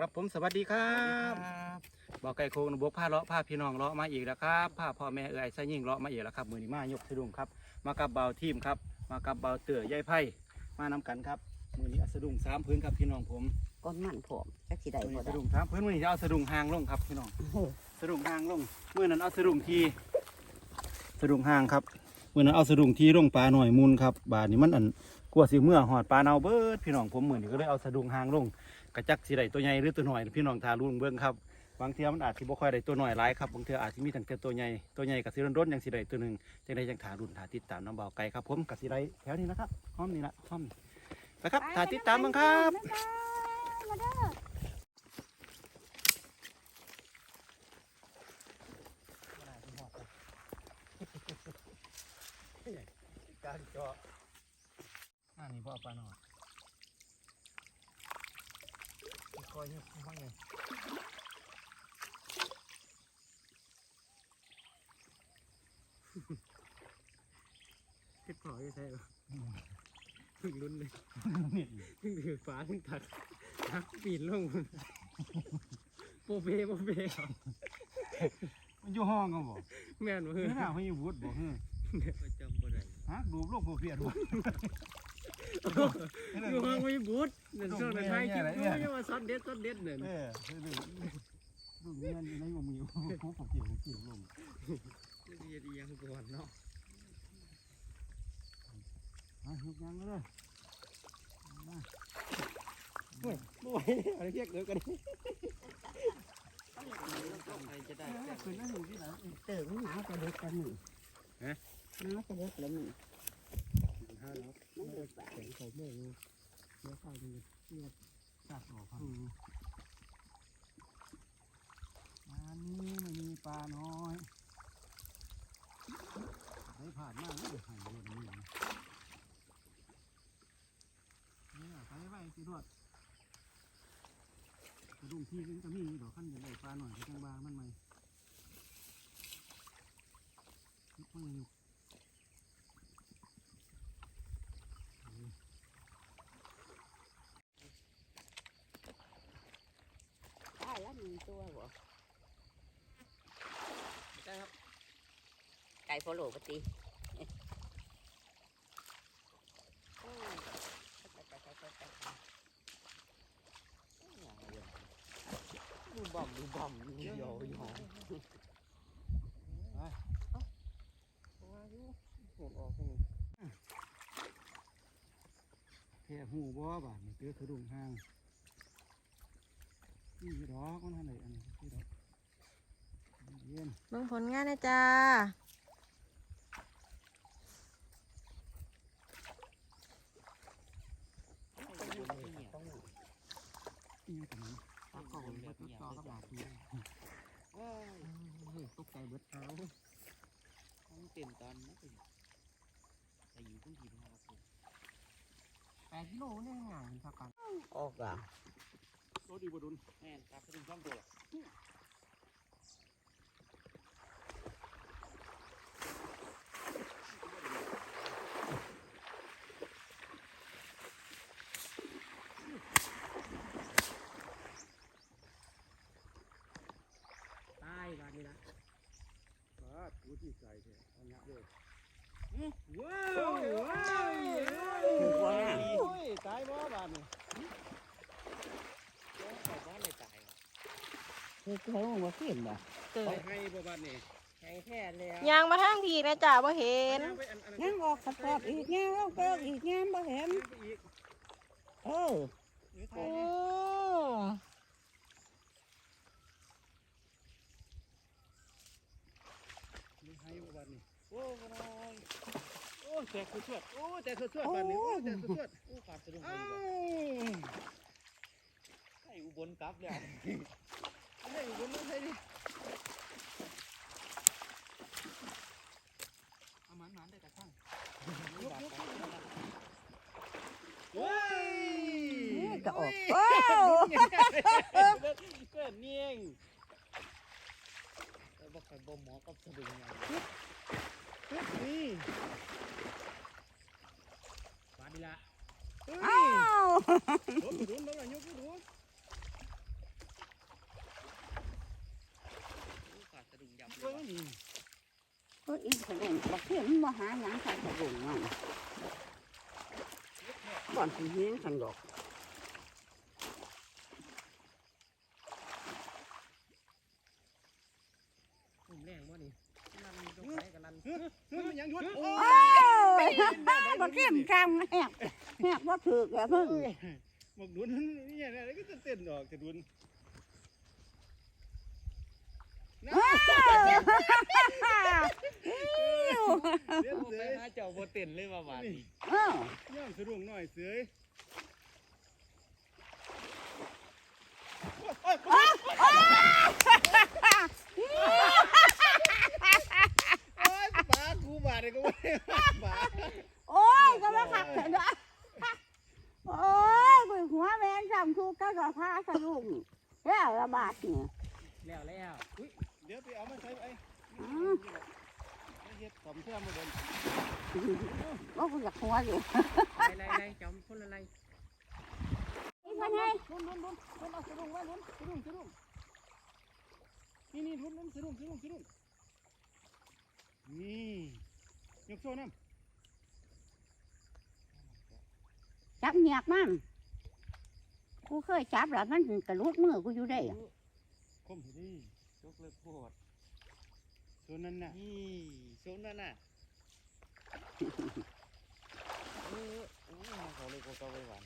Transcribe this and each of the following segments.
ครับผมสวัสดีครับบอกไก่โคงบวกผ้าเลาะผ้าพี่น้องเลาะมาอีกแล้วครับผ้าพ่อแม่เอ๋ยใส่ยิ่งเลาะมาอีกแล้วครับมือนี้มายกสะดุ้งครับ มากับเบาทีมครับ มากับเบาเต๋อยายไพ่มานำกันครับมือนี้เอาสะดุ้งสามพื้นครับพี่น้องผมก้อนมันผมจักสิได้มือบ่นี้ได้สะดุ้งสามพื้นมือนี้จะเอาสะดุ้งหางลงครับพี่น้องโอ้สะดุ้งหางลงมือนั้นเอาสะดุ้งทีสะดุ้งหางครับมือนั้นเอาสะดุ้งทีลงปลาหน่อยมูลครับบาดนี้มันอันกลัวสิเมื่อหอดปลาเนาเบิดพี่น้องผมมือนี้ก็เลยเอาสะดุ้งหางลง กระจักสิได้ตัวใหญ่หรือตัวหน่อยพี่น้องทารุนเบื้องครับบางเทีมันอาจสิบ่ค่อยได้ตัวหน่อยหลายครับบางเทีอาจสิมีตั้งแต่ตัวใหญ่ตัวใหญ่กับสิร้นๆยังสิได้ตัวหนึ่งจังได้ยังทารุนทาติดตามน้ำเบาไก่ครับผมกับสิได้แถวนี้นะครับห้อมนี่ละห้อมนะครับทาติดตามบ้างครับมาเด้อการเจาะอันนี้บ่ปลาหน่อยค อยเนี่ยห้องเนี่ยเก็บของยู่ใช่ไหมถึงลุ้นเลยถึงถือฟ้าถึงตัดทักปีนลงโปเปโปเปมันอยู่ห้องกันบ่แม่นบ่เฮ้เฮ้ยยน่าเขาอยู่วุฒิบ่เฮ้ยประจำบ่ได้ฮักดูโลกบ่เปลี่ยนบ่ อยู่ห้องไม่บูดนั่นช่วงนั้นท้ายคลิปดูยังว่าซอดเด็ดซอดเด็ดนั่นเออดูเงินอยู่ในบ่มีผู้ปกเกี่ยวเกี่ยวลงเฮ็ดอีหยังก่อนเนาะฮะยกยังเลยโอ้ยบ่ไหวอะไรเรียกเด้อกันใครจะได้คือนั่นอยู่ที่ไหนเติมหนาวจะเด็กกันหนี่หนาวจะเด็กแล้วนี่ห้าแล้วมันเดือดปากแข็งเขาแม่อยู่เดี๋ยวข้าวมันเสียบตัดออกครับอันนี้ไม่มีปลาน้อยไปผ่านมาแล้วหายเงินนี่เนี่ยไปไว้สิรวดกระดุมที่ก็มีดอกขั้นใหญ่ปลาหน่อยก็จังบางมันไหมมันอยู่ ได้ แล้วมีตัวบ่ไก่โฟโลปฏิดูบอมดูบอมดูโยโย่โหดออกกันแค่หูบ่บาดนี่เจอสะดุ้งห้าง นี่ดอกมันอะไรอันนี้ที่ดอกเย็นเบิ่งผลงานนะจ้านี่ตรงนี้ตาเก่าเลยตัวต่อกับบาดนี่เฮ้ยตกใจเบิดเท้าต้องเต็มตอนนะไปอยู่ตรงที่มาครับแปดกิโลนี่ห่างสักกันออกอะ รถดีบ่ดุนแม่นครับเป็นช่องตัว ตายบาดนี่ละบาดกูที่ใจแท้เอาเนี้ยเลย ว้าวว้าว ว้า โอ้ยตายบ่บาดนี่ บ้านเลยตาย คือเขาว่าเขียนบ่เติบให้บ่บ้านนี่ให้แค่แล้วยางมาทางทีนะจ้าบ่เห็นไปอันอันยังออกสปอร์ตอีกยังออกก็อีกยังบ่เห็นอีกเออโอ้นี่ให้บ่บาดนี่โอ้บ่น้อยโอ้แตกสวดโอ้แตกสวดบ้านนี้โอ้แตกสวดโอ้ขาดสะดุ้งอ้าไปวไอ้อุบลกลับแล้ว ไอ้อุบลไม่ใช่ดิเอามันมันได้กระทั่งโอ้ยก็ออกว้าวเกิ บักเทียมมันมาหาหยังใส่กระดุมมันก่อนสิเฮียงสันดอกผมแรงว่านี่ลันตรงไหนกับลันเฮ้ยเฮ้ยมันยังหยุดโอ้โอ้ยบักเทียมกลางแหกแหกว่าถือแกเพิ่งยบอกดุนนี่อะไรก็จะเต้นดอกจะดุน น้าวเลี้ยงเสืไปอหาเจ้าบ่เต้นเลยว่าบาดนี้เออย่องสะดุ้งหน่อยเสือโอ้ยปากูบาดเลยก็ไม่ปาโอ้ยก็มาขักเถอะนะโอ้ยกูหัวแม่นจำทุกข์ก็กระพาสะลุงแล้วระบาดเนี่ย แล้วแล้วอุ้ยเดี๋ยวไปเอามาใช้ไอ้อืมไม่เฮ็ดสมเชื่อมาเดินว่ากูอยากหัวอยู่ไล่ไล่ไล่จำคนละไล่นี่มันไงลุ้นลุ้นลุ้นลุ้นเอาสะดุ้งมาลุ้นสะดุ้งสะดุ้งนี่นี่ลุ้นลุ้นสะดุ้งสะดุ้งสะดุ้งนี่ยกโซ่น้ำจับเหงียกมันกูเคยจับแล้วมันกระลุดมือกูอยู่ได้ อะคมสิดียกเลิกโคตรส่วนนั้นน่ะนี่โซนนั่นน่ะเออโอ้ยเขาเลยก็เก่าไว้หวัน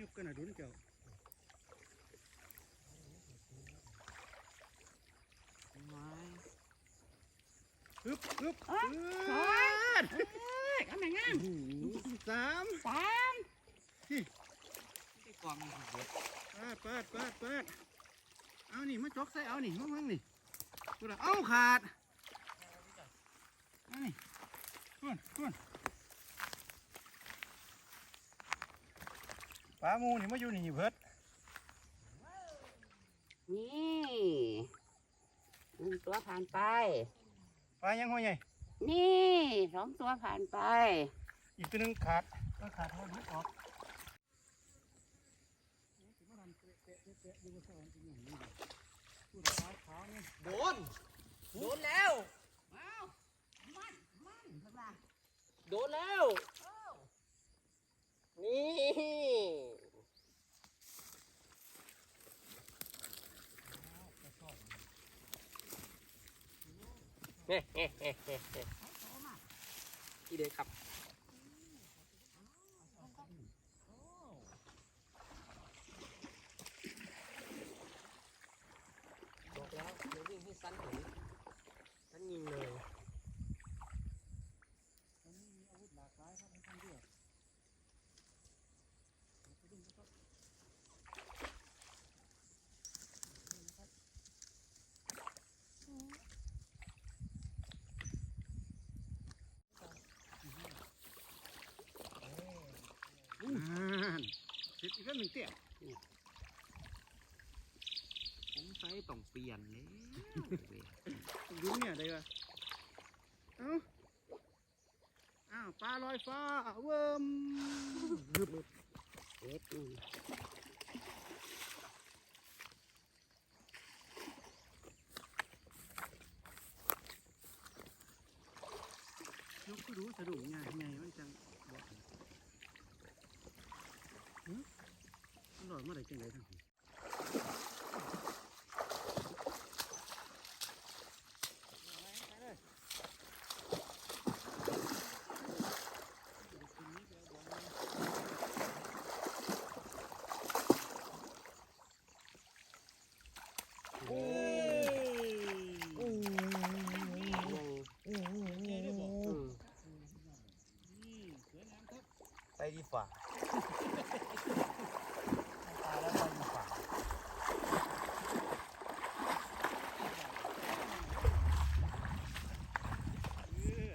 ยกกันน่ะดุนเจ้าไม้ฮึบฮึบเอ้ยฮึสองบทำไมงั้น สาม สาม ที่กองมัน เบิดเปิดเปิดเปิดเปิดเอานี่มาจกใส่เอานี่มาเบิ่งนี่กูละเอาขาดเอานี่พุ่นพุ่นปลาหมูนี่มาอยู่นี่เพิดนี่หนึ่งตัวผ่านไป ปลายังหัวใหญ่นี่สองตัวผ่านไป อีกตัวหนึงขาดก็ขาดเขาดูออก โดน โดนแล้ว โดนแล้ว นี่เฮ้เฮ้เฮ้เฮ้เฮ้กี่เดือนครับ บอกแล้วเดี๋ยววิ่งให้สั้นถึงสั้นยิงเลย อ่า เสร็จอีกแล้วหนึ่งเตี้ยผมใส่ต้องเปลี่ยนเลยดูเนี่ยได้ปะเอ้าอ้าวปลาลอยฟ้าเวิร์มเอ็ดนี่ ยกก็รู้สะดุ้งไงไงมันจังบอกหึมันหล อดเมื่อไหร่จังไรทั้งทีโอ้นี่สวยงามครับไปดีฝ่าตาแล้วลอยอยู่ฝั่งเออ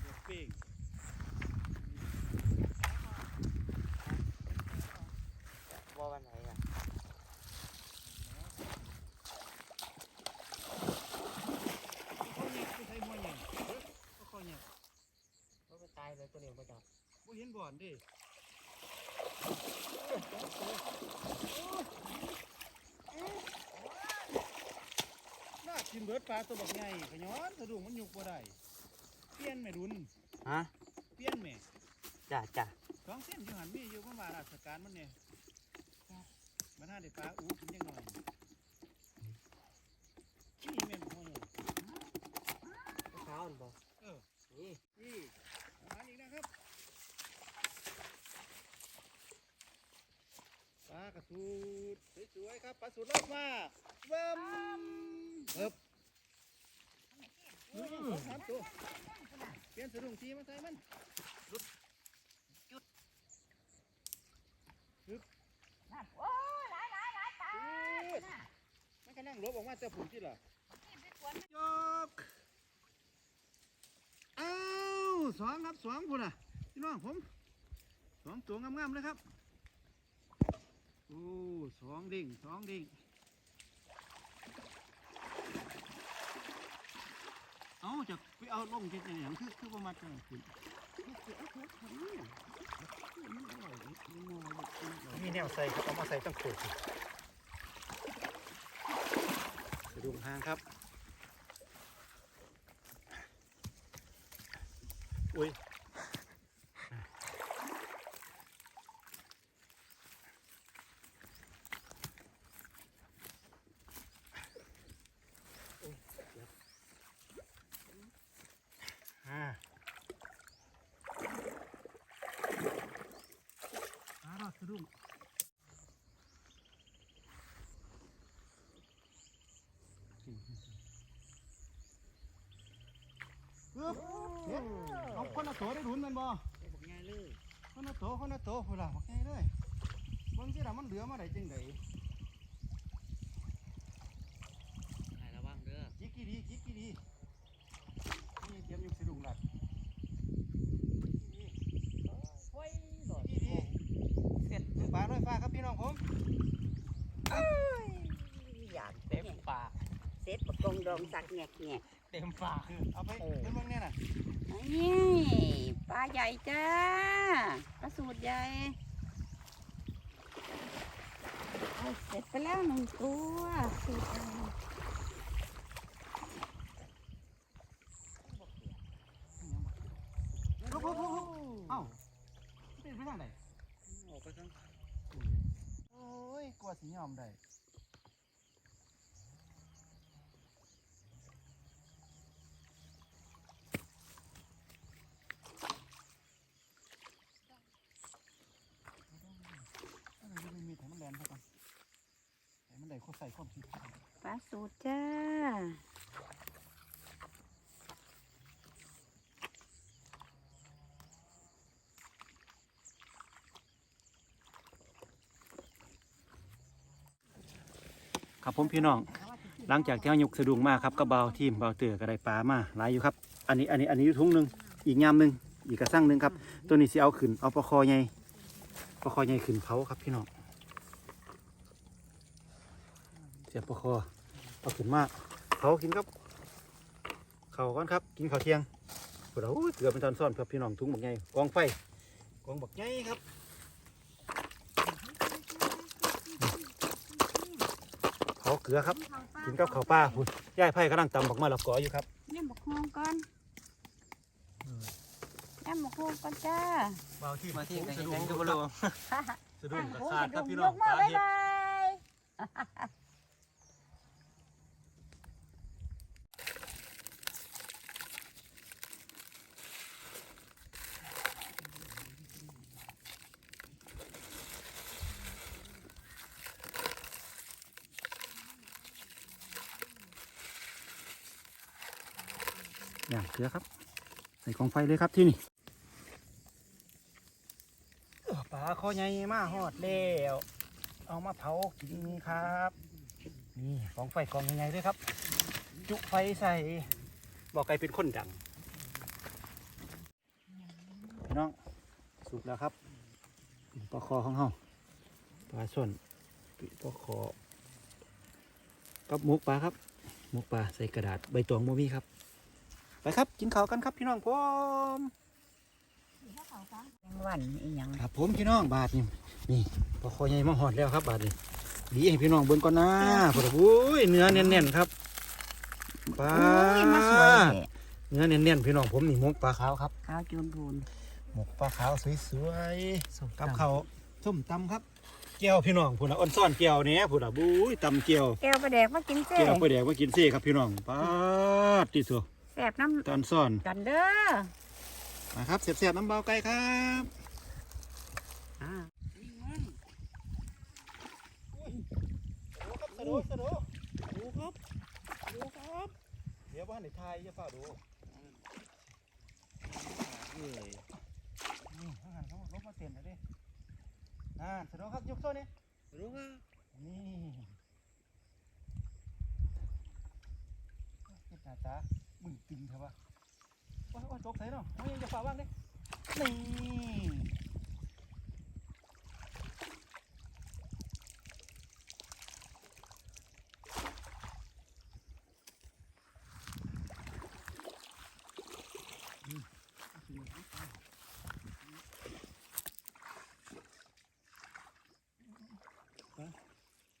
เดี๋ยวเป้ง ว่าวันไหนอะ เขาเนี่ยคือไทยมวยเนี่ยเฮ้ยเขาเนี่ย ว่าไปตายเลยตัวเดียวไปจับ บ่เห็น บ่อนเดิน่ากินเบิดปลาตัวบักใหญ่ขย้อนสะดุ้งมันยุกบ่ได้เปลี่ยนแม่ดุนฮะเปลี่ยนแม่จ้าจ้าสองเส้นอยู่หันมีอยู่ประมาณราชการมันเนี่ยมันน่าได้ปลาอู้กินยังหน่อยนี่แม่นพ่อเช้าอันบอกเออนี่ นี่ประมาณนี้นะครับปลากระสูดสวยๆครับปลาสูดรอบมาเบิ่มเอิบนี่สองสามตัวเปลี่ยนสะดุ้งทีมาใส่มันนั่นโอ้ยหลายหลายหลายตามันก็นั่งลบออกมาจะผุนที่ล่ะยกเอ้าสองครับสองพุ่นอะพี่น้องผมสองตัวงามๆเลยครับ โอ้สองดิ่งสองดิ่งเอาจะไปเอาลงที่ไหนอย่างคือคือประมาณจังคุณมีแนวใส่ครับเอามาใส่ตั้งโขดสิสะดุ้งหางครับอุ้ยอ่าอ่าเราสะดุ้ง ปึ๊บเฮ็ดเอาคนละโตได้ดุนแมันบ่บอกง่ายเลยคนละโตคนละโตพุ่นล่ะบ่ไงเลยเบิ่งสิล่ะมันเหลือมาได้จังไดถ่ายระวังเด้อจิกกี่ดีจิกกี่ดีนี่เตรียมอยู่สะดุ้งลัดโอ้ยหลอดกี่ดีเสร็จปลาด้วยฟ้าครับพี่น้องผมอยากเต็มปากเสร็จประกงดองสักแงกแงกเต็มปากคือเอาไปเบิ่งเบิ่งเนี่ยน่ะนี่ปลาใหญ่จ้าปลาสูตรใหญ่เอาเสร็จไปแล้วหนึ่งตัวสูตรใหญ่ลุกลุกลุกลุกเอ้าเป็นไปทางไหนออกไปข้างโอ้ยกลัวสิยอมได้อะไรจะไม่มีแต่มันแลนเท่ากันแต่มันได้เขาใส่ความคิด ปลาสูตรจ้าครับผมพี่น้อง หลังจากที่เรายกสะดุ้งมาครับก็เบาทีมเบาเตือก็ไดปลามาหลายอยู่ครับ อันนี้อันนี้อันนี้อยู่ถุงหนึ่งอีกยามหนึ่งอีกกระสังหนึ่งครับ ตัวนี้สิเอาขึ้นเอาปลาคอใหญ่ปลาคอใหญ่ขึ้นเผาครับพี่น้อง เสียบปลาคอเอาขึ้นมาเผากินครับ เขาวก่อนครับ กินข้าวเที่ยงปวดหัวเกือบเป็นตอนซ่อนครับพี่น้องถุงบักใหญ่กองไฟกองบักใหญ่ครับเผาเกลือครับ กินกับข้าวปลาพุ่นย่ายไผ่กำลังตำบักมะละกออยู่ครับนี่หมกฮวงก่อนนี่หมกฮวงก่อนจ้าเบาที่มาที่ไหนสะดุ้ยังงก็ก็บ่บ่รู้รู้สะดุ้งกระโอ้สาดยครับดุพี่ยน้องกปมาลาบ๊ายเห็ด บายอย่างเกลือครับ ใส่กองไฟเลยครับที่นี่ปลาคอใหญ่มาหอดแล้วเอามาเผากินครับนี่กองไฟกองใหญ่ๆด้วยครับ จุไฟใส่บอกไก่เป็นคนดังพี่น้องสุกแล้วครับปลาคอของเฮาปลาส่วนปีปลาคอกับหมกปลาครับหมกปลาใส่กระดาษใบตองโมมีครับไป ครับ กินข้าวกันครับพี่น้องผมถ้าเขาวันอีหยังครับผมพี่น้องบาทนี่นี่พอคอใหญ่มาหอดแล้วครับ บาทนี่ดีให้พี่น้องเบิ่งก่อนนะพอดอุ้ยเนื้อแน่นๆครับปลาอุ้ยมาสวยแท้เนื้อแน่นๆพี่น้องผมนี่หมกปลาขาวครับข้าวจูนพูนหมกปลาขาวสวยๆกับเขาวส้มตำครับเกี๊ยวพี่น้องพูดนะอ้นซ่อนเกี๊ยวเนี้ยพูดนะบุ้ยตำเกี๊ยวแก้วประแดกมากินเจ้เกี๊ยวไปแดกมากินเซ่ครับพี่น้องป้าดที่สุด แสบน้ตอนซ่อนำกันเด้อมาครับเสียบๆน้ำเบาไก่ครับอ่าสะดุสะดุดูครับดูครับ เดี๋ยวบ้านในไทยจะฝ้าดูนี่ทหารเขาลบมาเต็มเลยดิน่าสะดุครับยกโซ่นี่สะดุครับนี่เฮ็ดหน้าตา มึงตึงเถอะวะว้าวว้าวตกใส่เนาะเฮ้ยอย่าฝ่าว่างดินี่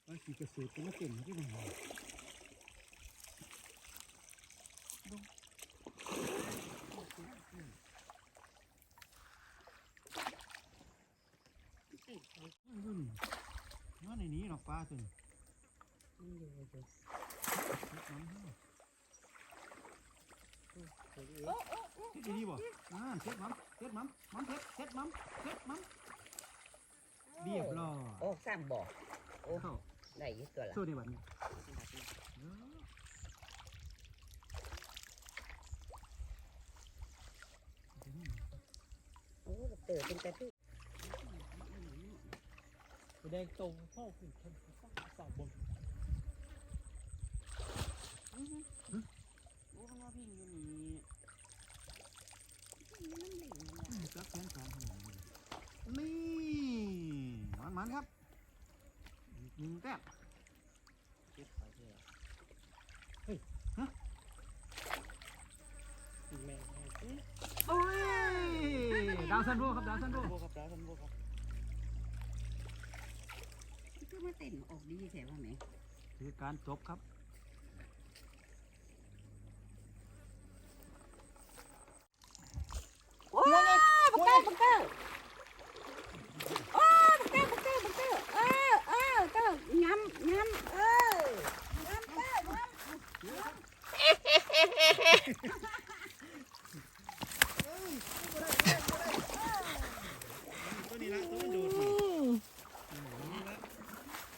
ว่าสีกระสือเป็นมาเต็มที่ไหนว่าใน นี้หรอกปลาตัวนี้เฮ็ดดีบ่อ่าเซ็ตมันเซ็ตมันมันเซ็ตเซ็ตมันเซ็ตมันเรียบร้อยโอ้สร้างบ่อโอ้เข้าได้ยี่ตัวละสู้ในบัดนี้โอ้เติร์เป็นกระทึกแดงตรงพ่อคือคน สาวบนโอ้มันว่าพี่อยู่นี่จับแขนสองขนาดนี้นี่มันมันครับหนึ่งแต้มเก็บไปเถอะเฮ้ยฮะแม่ให้โอ้ยดาวซันโบครับดาวซันโบครับร้านกันโบครับ คือมาเต้นออกดีแถวว่าไหมคือการจบครับโอ้ยบักเกอร์บักเกอร์โอ้ยบักเกอร์บักเกอร์บักเกอร์เออเออเกอร์ย้ำย้ำเออย้ำเกอร์ย้ำตัวนี้ละตัวมันดูด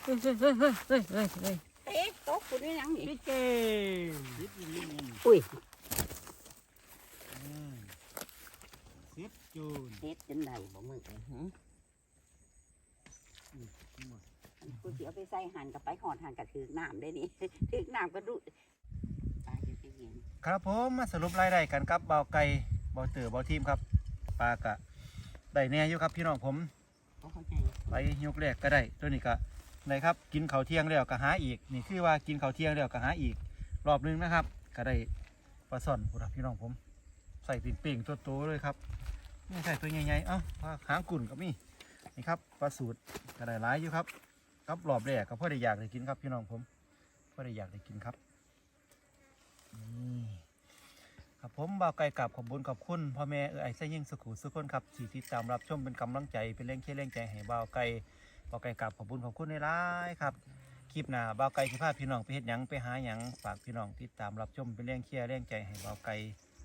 เฮ้ยเฮ้ยเฮ้ยเฮ้ยเฮ้ยเฮ้ยเอ๊ะโต๊ะคุณนี่ยังนี่พี่เก่งยิบยิงยิงอุ้ยเสียบจูนเฮ็ดจังไดบ่มึงเอ้ยหึกูสิเอาไปใส่หั่นกับไปหอดหั่นกับถือน้ำได้นี่ถือน้ำก็ดูตายจะไปเย็นครับผมมาสรุปรายได้กันครับเบาไก่เบาเต๋อเบาทีมครับปลากะได้แน่อยู่ครับพี่น้องผม เขาเข้าใจ ไปยกแรกก็ได้ตัวนี้ก็ ได้ครับกินข้าวเที่ยงแล้วก็หาอีก นี่คือว่ากินข้าวเที่ยงแล้วก็หาอีก รอบหนึงนะครับ ก็ได้ปลาซ่อนพุทธพี่น้องผม ใส่ปิ่งปิ่งๆตัวโตเลยครับนี่ใส่ตัวใหญ่ๆเอ้าปลาหางกุ่นก็มีนี่ครับปลาสูตรก็ได้หลายอยู่ครับครับรอบแรกก็พ่อได้อยากได้กินครับพี่น้องผมพ่อได้อยากได้กินครับนี่ครับผมบ่าวไก่กับขอบคุญขอบคุณพ่อแม่เออไอ้ไส้ยิ่งสุขุสุขคนครับที่ติดตามรับชมเป็นกำลังใจเป็นแรงเชียร์แรงใจให้บ่าวไก่ บ่าวไก่กับขอบคุญขอบคุณในร้ายครับคลิปหน้าบ่าวไก่สิพาพี่น้องไปเฮ็ดหยังไปหาหยังฝากพี่น้องติดตามรับชมเป็นแรงเชียร์แรงใจให้บ่าวไก่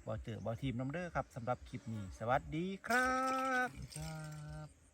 บ่าวเต๋อบ่าวทีมน้ำเด้อครับสำหรับคลิปนี้ สวัสดีครับ